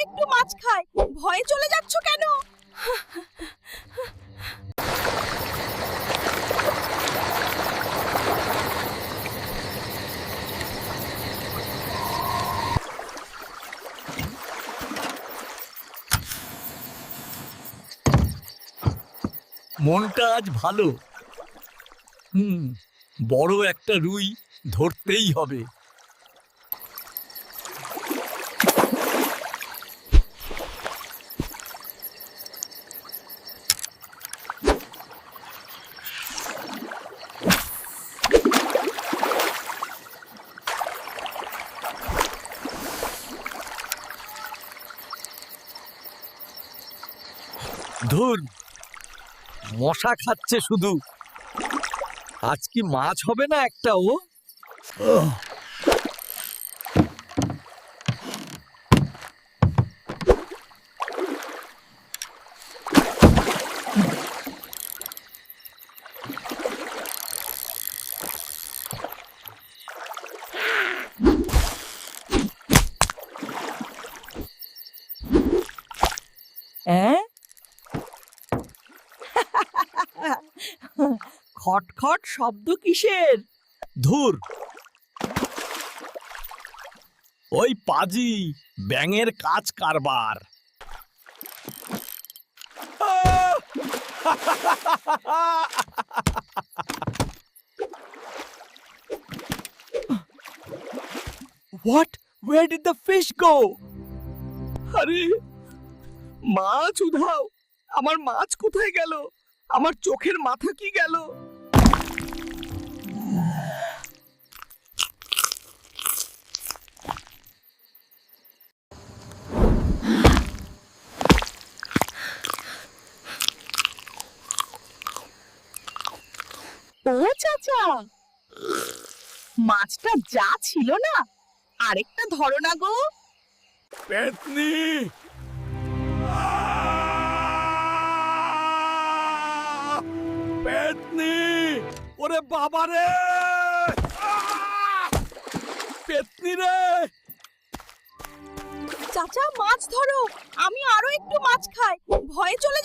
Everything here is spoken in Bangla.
একটু মাছ খায়। ভয়ে চলে যাচ্ছ কেন? মনটা আজ ভালো। হুম, বড় একটা রুই ধরতেই হবে। ধুর মশা খাচ্ছে শুধু। আজ কি মাছ হবে না একটা ও? হ্যাঁ খটখট শব্দ কিসের? ধুর। ওই পাজি, ব্যাঙের কাজ কারবার। What where did the fish go আরে, মাছ উধাও, আমার মাছ কোথায় গেল? আমার চোখের মাথা কি গেল? চাচা! মাছটা যা ছিল না আরেকটা ধরো না গো। ওরে বাবা রে! পেতনি রে! চাচা, মাছ ধরো। আমি আরও একটু মাছ খাই। ভয়ে চলে